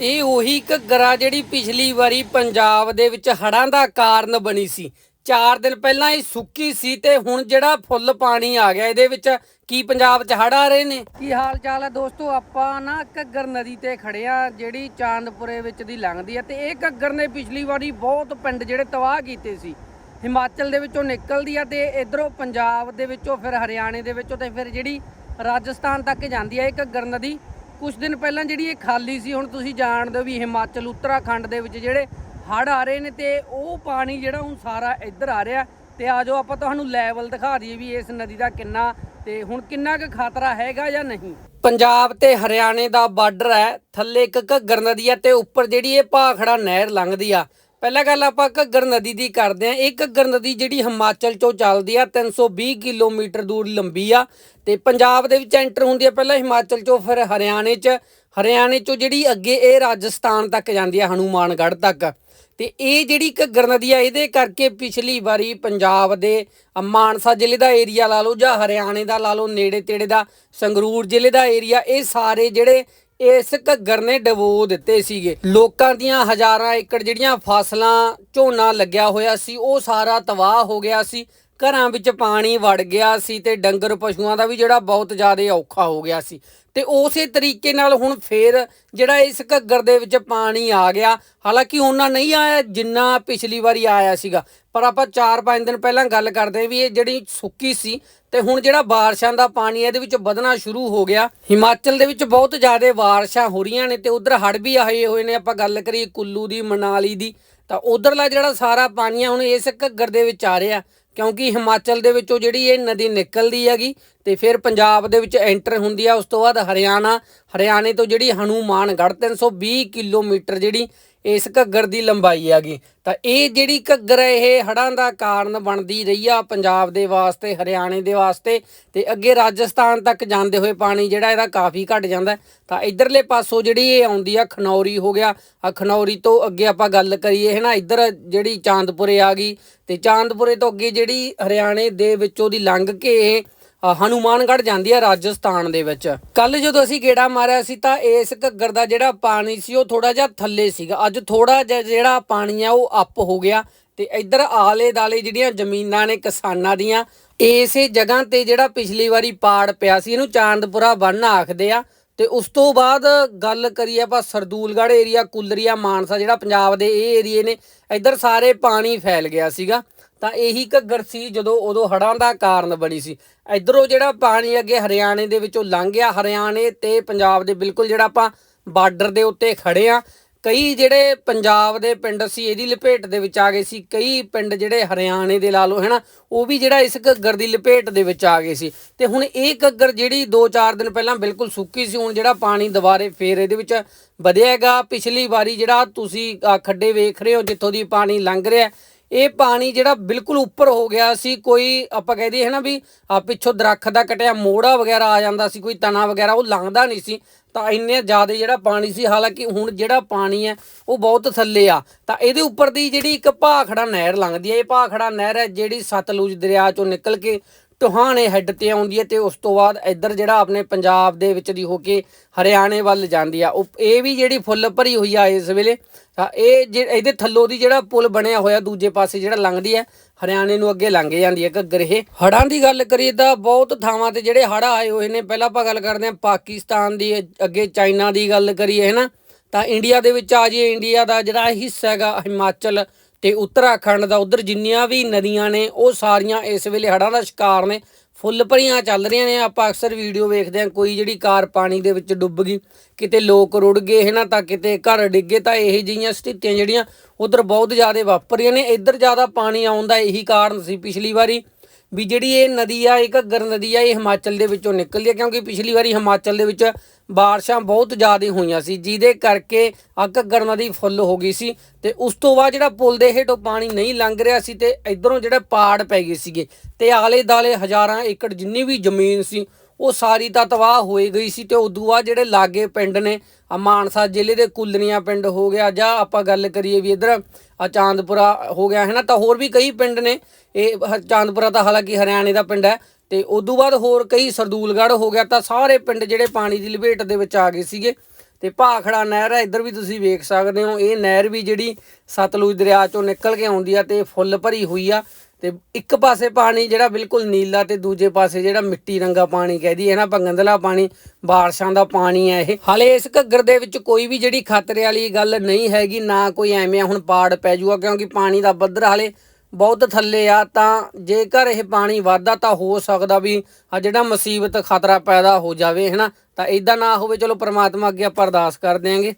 ਇਹ ਉਹੀ ਘੱਗਰਾ ਜਿਹੜੀ ਪਿਛਲੀ ਵਾਰੀ ਪੰਜਾਬ ਦੇ ਵਿੱਚ ਹੜ੍ਹਾਂ ਦਾ ਕਾਰਨ ਬਣੀ ਸੀ। 4 ਦਿਨ ਪਹਿਲਾਂ ਇਹ ਸੁੱਕੀ ਸੀ ਤੇ ਹੁਣ ਜਿਹੜਾ ਫੁੱਲ ਪਾਣੀ ਆ ਗਿਆ, ਇਹਦੇ ਵਿੱਚ ਕੀ ਪੰਜਾਬ 'ਚ ਹੜ੍ਹ ਆ ਰਹੇ ਨੇ? ਕੀ ਹਾਲ ਚਾਲ ਹੈ ਦੋਸਤੋ? ਆਪਾਂ ਨਾ ਘੱਗਰ ਨਦੀ ਤੇ ਖੜੇ ਆ ਜਿਹੜੀ ਚਾਂਦਪੁਰੇ ਵਿੱਚ ਦੀ ਲੰਘਦੀ ਹੈ ਤੇ ਇਹ ਘੱਗਰ ਨੇ ਪਿਛਲੀ ਵਾਰੀ ਬਹੁਤ ਪਿੰਡ ਜਿਹੜੇ ਤਬਾਹ ਕੀਤੇ ਸੀ। ਹਿਮਾਚਲ ਦੇ ਵਿੱਚੋਂ ਨਿਕਲਦੀ ਆ ਤੇ ਇਧਰੋਂ ਪੰਜਾਬ ਦੇ ਵਿੱਚੋਂ, ਫਿਰ ਹਰਿਆਣੇ ਦੇ ਵਿੱਚੋਂ ਤੇ ਫਿਰ ਜਿਹੜੀ ਰਾਜਸਥਾਨ ਤੱਕ ਜਾਂਦੀ ਆ ਇਹ ਘੱਗਰ ਨਦੀ। ਕੁਝ ਦਿਨ ਪਹਿਲਾਂ ਜਿਹੜੀ ਇਹ ਖਾਲੀ ਸੀ, ਹੁਣ ਤੁਸੀਂ ਜਾਣਦੇ ਹੋ ਵੀ ਹਿਮਾਚਲ, ਉੱਤਰਾਖੰਡ ਦੇ ਵਿੱਚ ਜਿਹੜੇ ਹੜ੍ਹ ਆ ਰਹੇ ਨੇ ਤੇ ਉਹ ਪਾਣੀ ਜਿਹੜਾ ਹੁਣ ਸਾਰਾ ਇੱਧਰ ਆ ਰਿਹਾ ਤੇ ਆਜੋ ਆਪਾਂ ਤੁਹਾਨੂੰ ਲੈਵਲ ਦਿਖਾ ਦਈਏ ਵੀ ਇਸ ਨਦੀ ਦਾ ਕਿੰਨਾ ਤੇ ਹੁਣ ਕਿੰਨਾ ਕੁ ਖਤਰਾ ਹੈਗਾ ਜਾਂ ਨਹੀਂ। ਪੰਜਾਬ ਤੇ ਹਰਿਆਣੇ ਦਾ ਬਾਰਡਰ ਹੈ, ਥੱਲੇ ਇੱਕ ਘੱਗਰ ਨਦੀ ਹੈ ਤੇ ਉੱਪਰ ਜਿਹੜੀ ਇਹ ਭਾਖੜਾ ਨਹਿਰ ਲੰਘਦੀ ਆ ਪਹਿਲਾਂ ਗੱਲ ਆਪਾਂ ਘੱਗਰ ਨਦੀ ਦੀ ਕਰਦੇ ਆਂ ਇਹ ਘੱਗਰ ਨਦੀ ਜਿਹੜੀ ਹਿਮਾਚਲ ਚੋਂ ਚੱਲਦੀ ਆ 320 ਕਿਲੋਮੀਟਰ ਦੂਰ ਲੰਬੀ ਆ ਤੇ ਪੰਜਾਬ ਦੇ ਵਿੱਚ ਐਂਟਰ ਹੁੰਦੀ ਆ ਪਹਿਲਾਂ ਹਿਮਾਚਲ ਚੋਂ, ਫਿਰ ਹਰਿਆਣੇ 'ਚ। ਹਰਿਆਣੇ ਚੋਂ ਜਿਹੜੀ ਅੱਗੇ ਇਹ ਰਾਜਸਥਾਨ ਤੱਕ ਜਾਂਦੀ ਆ, ਹਨੂਮਾਨਗੜ੍ਹ ਤੱਕ। ਤੇ ਇਹ ਜਿਹੜੀ ਘੱਗਰ ਨਦੀ ਆ, ਇਹਦੇ ਕਰਕੇ ਪਿਛਲੀ ਵਾਰੀ ਪੰਜਾਬ ਦੇ ਮਾਨਸਾ ਜ਼ਿਲ੍ਹੇ ਦਾ ਏਰੀਆ ਲਾ ਲਓ ਜਾਂ ਹਰਿਆਣੇ ਦਾ ਲਾ ਲਓ, ਨੇੜੇ ਤੇੜੇ ਦਾ, ਸੰਗਰੂਰ ਜ਼ਿਲ੍ਹੇ ਦਾ ਏਰੀਆ, ਇਹ ਸਾਰੇ ਜਿਹੜੇ ਇਸ ਘੱਗਰ ਨੇ ਡਬੋ ਦਿੱਤੇ ਸੀਗੇ। ਲੋਕਾਂ ਦੀਆਂ ਹਜ਼ਾਰਾਂ ਏਕੜ ਜਿਹੜੀਆਂ ਫਸਲਾਂ, ਝੋਨਾ ਲੱਗਿਆ ਹੋਇਆ ਸੀ, ਉਹ ਸਾਰਾ ਤਬਾਹ ਹੋ ਗਿਆ ਸੀ। ਘਰਾਂ ਵਿੱਚ ਪਾਣੀ ਵੜ ਗਿਆ ਸੀ ਤੇ ਡੰਗਰ ਪਸ਼ੂਆਂ ਦਾ ਵੀ ਜਿਹੜਾ ਬਹੁਤ ਜ਼ਿਆਦਾ ਔਖਾ ਹੋ ਗਿਆ ਸੀ। ਤੇ ਉਸੇ ਤਰੀਕੇ ਨਾਲ ਹੁਣ ਫੇਰ ਜਿਹੜਾ ਇਸ ਘੱਗਰ ਦੇ ਵਿੱਚ ਪਾਣੀ ਆ ਗਿਆ, ਹਾਲਾਂਕਿ ਉਹਨਾਂ ਨਹੀਂ ਆਇਆ, ਜਿੰਨਾ ਪਿਛਲੀ ਵਾਰੀ ਆਇਆ ਸੀਗਾ। ਪਰ ਆਪਾਂ 4-5 ਦਿਨ ਪਹਿਲਾਂ ਗੱਲ ਕਰਦੇ ਵੀ ਇਹ ਜਿਹੜੀ ਸੁੱਕੀ ਸੀ ਤੇ ਹੁਣ ਜਿਹੜਾ ਬਾਰਿਸ਼ਾਂ ਦਾ ਪਾਣੀ ਇਹਦੇ ਵਿੱਚ ਵਧਣਾ ਸ਼ੁਰੂ ਹੋ ਗਿਆ। ਹਿਮਾਚਲ ਦੇ ਵਿੱਚ ਬਹੁਤ ਜ਼ਿਆਦਾ ਬਾਰਿਸ਼ਾਂ ਹੋ ਰਹੀਆਂ ਨੇ ਤੇ ਉਧਰ ਹੜ੍ਹ ਵੀ ਆਏ ਹੋਏ ਨੇ। ਆਪਾਂ ਗੱਲ ਕਰੀਏ ਕੁੱਲੂ ਦੀ, ਮਨਾਲੀ ਦੀ, ਤਾਂ ਉਧਰਲਾ ਜਿਹੜਾ ਸਾਰਾ ਪਾਣੀ ਆ, ਹੁਣ ਇਸ ਘੱਗਰ ਦੇ ਵਿੱਚ ਆ ਰਿਹਾ। ਕਿਉਂਕਿ ਹਿਮਾਚਲ ਦੇ ਵਿੱਚੋਂ ਜਿਹੜੀ ਇਹ ਨਦੀ ਨਿਕਲਦੀ ਹੈਗੀ ਤੇ ਫਿਰ ਪੰਜਾਬ ਦੇ ਵਿੱਚ ਐਂਟਰ ਹੁੰਦੀ ਆ, ਉਸ ਤੋਂ ਬਾਅਦ ਹਰਿਆਣਾ, ਹਰਿਆਣੇ ਤੋਂ ਜਿਹੜੀ ਹਨੂਮਾਨਗੜ੍ਹ 320 ਕਿਲੋਮੀਟਰ ਜਿਹੜੀ ਇਸ ਘੱਗਰ ਦੀ ਲੰਬਾਈ ਹੈਗੀ। ਤਾਂ ਇਹ ਜਿਹੜੀ ਘੱਗਰ ਹੈ, ਇਹ ਹੜ੍ਹਾਂ ਦਾ ਕਾਰਨ ਬਣਦੀ ਰਹੀ ਆ ਪੰਜਾਬ ਦੇ ਵਾਸਤੇ, ਹਰਿਆਣੇ ਦੇ ਵਾਸਤੇ ਤੇ ਅੱਗੇ ਰਾਜਸਥਾਨ ਤੱਕ ਜਾਂਦੇ ਹੋਏ ਪਾਣੀ ਜਿਹੜਾ ਇਹਦਾ ਕਾਫੀ ਘਟ ਜਾਂਦਾ ਤਾਂ ਇਧਰਲੇ ਪਾਸੋਂ ਜਿਹੜੀ ਇਹ ਆਉਂਦੀ ਆ, ਖਨੌਰੀ ਹੋ ਗਿਆ। ਆ ਖਨੌਰੀ ਤੋਂ ਅੱਗੇ ਆਪਾਂ ਗੱਲ ਕਰੀਏ ਹੈ ਨਾ ਇੱਧਰ ਜਿਹੜੀ ਚਾਂਦਪੁਰੇ ਆ ਗਈ ਤੇ ਚਾਂਦਪੁਰੇ ਤੋਂ ਅੱਗੇ ਜਿਹੜੀ ਹਰਿਆਣੇ ਦੇ ਵਿੱਚੋਂ ਦੀ ਲੰਘ ਕੇ ਇਹ ਹਨੂਮਾਨਗੜ੍ਹ ਜਾਂਦੀ ਆ ਰਾਜਸਥਾਨ ਦੇ ਵਿੱਚ। ਕੱਲ ਜਦੋਂ ਅਸੀਂ ਗੇੜਾ ਮਾਰਿਆ ਸੀ ਤਾਂ ਇਸ ਘੱਗਰ ਦਾ ਜਿਹੜਾ ਪਾਣੀ ਸੀ ਉਹ ਥੋੜਾ ਜਿਹਾ ਥੱਲੇ ਸੀਗਾ। ਅੱਜ ਥੋੜਾ ਜਿਹਾ ਜਿਹੜਾ ਪਾਣੀ ਆ ਉਹ ਅੱਪ ਹੋ ਗਿਆ ਤੇ ਇੱਧਰ ਆਲੇ ਦਾਲੇ ਜਿਹੜੀਆਂ ਜ਼ਮੀਨਾਂ ਨੇ ਕਿਸਾਨਾਂ ਦੀਆਂ, ਇਸੇ ਜਗ੍ਹਾ ਤੇ ਜਿਹੜਾ ਪਿਛਲੀ ਵਾਰੀ ਪਾੜ ਪਿਆ ਸੀ, ਇਹਨੂੰ ਚਾਂਦਪੁਰਾ ਬੰਨ ਆਖਦੇ ਆ। ਤੇ ਉਸ ਤੋਂ ਬਾਅਦ ਗੱਲ ਕਰੀਏ ਆਪਾਂ ਸਰਦੂਲਗੜ੍ਹ ਏਰੀਆ ਕੁਲਰੀਆ, ਮਾਨਸਾ ਜਿਹੜਾ ਪੰਜਾਬ ਦੇ ਇਹ ਏਰੀਏ ਨੇ, ਇੱਧਰ ਸਾਰੇ ਪਾਣੀ ਫੈਲ ਗਿਆ ਸੀਗਾ। ਤਾਂ ਇਹੀ ਘੱਗਰ ਸੀ ਜਦੋਂ ਉਦੋਂ ਹੜ੍ਹਾਂ ਦਾ ਕਾਰਨ ਬਣੀ ਸੀ। ਇਧਰੋਂ ਜਿਹੜਾ ਪਾਣੀ ਅੱਗੇ ਹਰਿਆਣੇ ਦੇ ਵਿੱਚੋਂ ਲੰਘ ਗਿਆ, ਹਰਿਆਣੇ ਤੇ ਪੰਜਾਬ ਦੇ ਬਿਲਕੁਲ ਜਿਹੜਾ ਆਪਾਂ ਬਾਰਡਰ ਦੇ ਉੱਤੇ ਖੜੇ ਆ ਕਈ ਜਿਹੜੇ ਪੰਜਾਬ ਦੇ ਪਿੰਡ ਸੀ, ਇਹਦੀ ਲਪੇਟ ਦੇ ਵਿੱਚ ਆ ਗਏ ਸੀ, ਕਈ ਪਿੰਡ ਜਿਹੜੇ ਹਰਿਆਣੇ ਦੇ ਲਾ ਲਓ, ਹੈਨਾ, ਉਹ ਵੀ ਜਿਹੜਾ ਇਸ ਘੱਗਰ ਦੀ ਲਪੇਟ ਦੇ ਵਿੱਚ ਆ ਗਏ ਸੀ। ਤੇ ਹੁਣ ਇਹ ਘੱਗਰ ਜਿਹੜੀ 2-4 ਦਿਨ ਪਹਿਲਾਂ ਬਿਲਕੁਲ ਸੁੱਕੀ ਸੀ, ਹੁਣ ਜਿਹੜਾ ਪਾਣੀ ਦੁਬਾਰੇ ਫੇਰ ਇਹਦੇ ਵਿੱਚ ਵਧਿਆਗਾ ਪਿਛਲੀ ਵਾਰੀ ਜਿਹੜਾ ਤੁਸੀਂ ਖੱਡੇ ਵੇਖ ਰਹੇ ਹੋ, ਜਿੱਥੋਂ ਦੀ ਪਾਣੀ ਲੰਘ ਰਿਹਾ ਇਹ ਪਾਣੀ ਜਿਹੜਾ ਬਿਲਕੁਲ ਉੱਪਰ ਹੋ ਗਿਆ ਸੀ, ਕੋਈ ਆਪਾਂ ਕਹਿ ਦਈਏ ਹੈ ਨਾ ਵੀ ਪਿੱਛੋਂ ਦਰੱਖਤ ਦਾ ਕਟਿਆ ਮੋੜਾ ਵਗੈਰਾ ਆ ਜਾਂਦਾ ਸੀ, ਕੋਈ ਤਣਾ ਵਗੈਰਾ, ਉਹ ਲੰਘਦਾ ਨਹੀਂ ਸੀ। ਤਾਂ ਇੰਨੇ ਜ਼ਿਆਦਾ ਜਿਹੜਾ ਪਾਣੀ ਸੀ, ਹਾਲਾਂਕਿ ਹੁਣ ਜਿਹੜਾ ਪਾਣੀ ਹੈ, ਉਹ ਬਹੁਤ ਥੱਲੇ ਆ। ਤਾਂ ਇਹਦੇ ਉੱਪਰ ਦੀ ਜਿਹੜੀ ਇੱਕ ਭਾਖੜਾ ਨਹਿਰ ਲੰਘਦੀ ਹੈ, ਇਹ ਭਾਖੜਾ ਨਹਿਰ ਹੈ ਜਿਹੜੀ ਸਤਲੁਜ ਦਰਿਆ ਚੋਂ ਨਿਕਲ ਕੇ ਟੋਹਾਣੇ ਹੈੱਡ ਤੇ ਆਉਂਦੀ ਹੈ ਤੇ ਉਸ ਤੋਂ ਬਾਅਦ ਇੱਧਰ ਜਿਹੜਾ ਆਪਣੇ ਪੰਜਾਬ ਦੇ ਵਿੱਚ ਦੀ ਹੋ ਕੇ ਹਰਿਆਣੇ ਵੱਲ ਜਾਂਦੀ ਆ। ਉਹ ਇਹ ਵੀ ਜਿਹੜੀ ਫੁੱਲ ਭਰੀ ਹੋਈ ਆ ਇਸ ਵੇਲੇ ਇਹ ਜੇ- ਇਹਦੇ ਥੱਲੋਂ ਦੀ ਜਿਹੜਾ ਪੁਲ ਬਣਿਆ ਹੋਇਆ ਦੂਜੇ ਪਾਸੇ ਜਿਹੜਾ ਲੰਘਦੀ ਹੈ, ਹਰਿਆਣੇ ਨੂੰ ਅੱਗੇ ਲੰਘ ਜਾਂਦੀ ਹੈ ਘੱਗਰ ਇਹ ਹੜ੍ਹਾਂ ਦੀ ਗੱਲ ਕਰੀਏ ਤਾਂ ਬਹੁਤ ਥਾਵਾਂ ਤੇ ਜਿਹੜੇ ਹੜ੍ਹ ਆਏ ਹੋਏ ਨੇ, ਪਹਿਲਾਂ ਆਪਾਂ ਗੱਲ ਕਰਦੇ ਹਾਂ ਪਾਕਿਸਤਾਨ ਦੀ, ਅੱਗੇ ਚਾਈਨਾ ਦੀ ਗੱਲ ਕਰੀਏ ਹੈ ਨਾ ਤਾਂ ਇੰਡੀਆ ਦੇ ਵਿੱਚ ਆ ਜਾਈਏ, ਇੰਡੀਆ ਦਾ ਜਿਹੜਾ ਹਿੱਸਾ ਹੈਗਾ, ਹਿਮਾਚਲ ਤੇ ਉੱਤਰਾਖੰਡ ਦਾ ਉਧਰ ਜਿੰਨੀਆਂ ਵੀ ਨਦੀਆਂ ਨੇ, ਉਹ ਸਾਰੀਆਂ ਇਸ ਵੇਲੇ ਹੜ੍ਹਾਂ ਦਾ ਸ਼ਿਕਾਰ ਨੇ। ਫੁੱਲ ਭਰੀਆਂ ਚੱਲ ਰਹੀਆਂ ਨੇ। ਆਪਾਂ ਅਕਸਰ ਵੀਡੀਓ ਵੇਖਦੇ ਹਾਂ, ਕੋਈ ਜਿਹੜੀ ਕਾਰ ਪਾਣੀ ਦੇ ਵਿੱਚ ਡੁੱਬ ਗਈ, ਕਿਤੇ ਲੋਕ ਰੁੜ ਗਏ ਹੈ ਨਾ, ਤਾਂ ਕਿਤੇ ਘਰ ਡਿੱਗੇ, ਤਾਂ ਇਹ ਜਿਹੀਆਂ ਸਥਿਤੀਆਂ ਜਿਹੜੀਆਂ ਉਧਰ ਬਹੁਤ ਜ਼ਿਆਦਾ ਵਾਪਰੀਆਂ ਨੇ। ਇੱਧਰ ਜ਼ਿਆਦਾ ਪਾਣੀ ਆਉਣ ਦਾ ਇਹੀ ਕਾਰਨ ਸੀ ਪਿਛਲੀ ਵਾਰੀ ਵੀ ਜਿਹੜੀ ਇਹ ਨਦੀ ਆ ਇਹ ਘੱਗਰ ਨਦੀ ਆ, ਇਹ ਹਿਮਾਚਲ ਦੇ ਵਿੱਚੋਂ ਨਿਕਲਦੀ ਆ, ਕਿਉਂਕਿ ਪਿਛਲੀ ਵਾਰੀ ਹਿਮਾਚਲ ਦੇ ਵਿੱਚ ਬਾਰਿਸ਼ਾਂ ਬਹੁਤ ਜ਼ਿਆਦਾ ਹੋਈਆਂ ਸੀ, ਜਿਹਦੇ ਕਰਕੇ ਆ ਘੱਗਰ ਨਦੀ ਫੁੱਲ ਹੋ ਗਈ ਸੀ ਤੇ ਉਸ ਤੋਂ ਬਾਅਦ ਜਿਹੜਾ ਪੁਲ ਦੇ ਹੇਠੋਂ ਪਾਣੀ ਨਹੀਂ ਲੰਘ ਰਿਹਾ ਸੀ ਤੇ ਇਧਰੋਂ ਜਿਹੜੇ ਪਾੜ ਪੈ ਗਏ ਸੀਗੇ ਤੇ ਆਲੇ ਦਾਲੇ ਹਜ਼ਾਰਾਂ ਏਕੜ ਜਿੰਨੀ ਵੀ ਜ਼ਮੀਨ ਸੀ, ਉਹ ਸਾਰੀ ਤਾਂ ਤਬਾਹ ਹੋਈ ਗਈ ਸੀ ਤੇ ਉਦੋਂ ਬਾਅਦ ਜਿਹੜੇ ਲਾਗੇ ਪਿੰਡ ਨੇ ਆ ਮਾਨਸਾ ਜ਼ਿਲ੍ਹੇ ਦੇ ਕੁਲਨੀਆਂ ਪਿੰਡ ਹੋ ਗਿਆ ਜਾਂ ਆਪਾਂ ਗੱਲ ਕਰੀਏ ਵੀ ਇਧਰ ਆ ਚਾਂਦਪੁਰਾ ਹੋ ਗਿਆ, ਹੈ ਨਾ, ਤਾਂ ਹੋਰ ਵੀ ਕਈ ਪਿੰਡ ਨੇ, ਇਹ ਚਾਂਦਪੁਰਾ ਤਾਂ ਹਾਲਾਂਕਿ ਹਰਿਆਣੇ ਦਾ ਪਿੰਡ ਹੈ ਤੇ ਤੋਂ ਬਾਅਦ ਹੋਰ ਕਈ ਸਰਦੂਲਗੜ੍ਹ ਹੋ ਗਿਆ ਤਾਂ ਸਾਰੇ ਪਿੰਡ ਜਿਹੜੇ ਪਾਣੀ ਦੀ ਲਪੇਟ ਦੇ ਵਿੱਚ ਆ ਗਏ ਸੀਗੇ। ਤੇ ਭਾਖੜਾ ਨਹਿਰ ਹੈ ਇੱਧਰ ਵੀ ਤੁਸੀਂ ਵੇਖ ਸਕਦੇ ਹੋ, ਇਹ ਨਹਿਰ ਵੀ ਜਿਹੜੀ ਸਤਲੁਜ ਦਰਿਆ ਚੋਂ ਨਿਕਲ ਕੇ ਆਉਂਦੀ ਆ ਤੇ ਫੁੱਲ ਭਰੀ ਹੋਈ ਆ। ਤੇ ਇੱਕ ਪਾਸੇ ਪਾਣੀ ਜਿਹੜਾ ਬਿਲਕੁਲ ਨੀਲਾ ਤੇ ਦੂਜੇ ਪਾਸੇ ਜਿਹੜਾ ਮਿੱਟੀ ਰੰਗਾ ਪਾਣੀ ਕਹਦੀ ਹੈ ਨਾ ਪੰਗੰਦਲਾ ਪਾਣੀ, ਬਾਰਿਸ਼ਾਂ ਦਾ ਪਾਣੀ ਹੈ ਇਹ। ਹਾਲੇ ਇਸ ਘੱਗਰ ਦੇ ਵਿੱਚ ਕੋਈ ਵੀ ਜਿਹੜੀ ਖਤਰੇ ਵਾਲੀ ਗੱਲ ਨਹੀਂ ਹੈਗੀ, ਨਾ ਕੋਈ ਐਵੇਂ ਹੁਣ ਪਾੜ ਪੈ ਜਾਊਗਾ ਕਿਉਂਕਿ ਪਾਣੀ ਦਾ ਪੱਧਰ ਹਾਲੇ ਬਹੁਤ ਥੱਲੇ ਆ, ਤਾਂ ਜੇਕਰ ਇਹ ਪਾਣੀ ਵੱਧਦਾ ਤਾਂ ਹੋ ਸਕਦਾ ਵੀ ਆ ਜਿਹੜਾ ਮੁਸੀਬਤ, ਖਤਰਾ ਪੈਦਾ ਹੋ ਜਾਵੇ, ਹਨਾ? ਤਾਂ ਇਦਾਂ ਨਾ ਹੋਵੇ, ਚਲੋ ਪ੍ਰਮਾਤਮਾ ਅੱਗੇ ਆਪਾਂ ਅਰਦਾਸ ਕਰ ਦਿਆਂਗੇ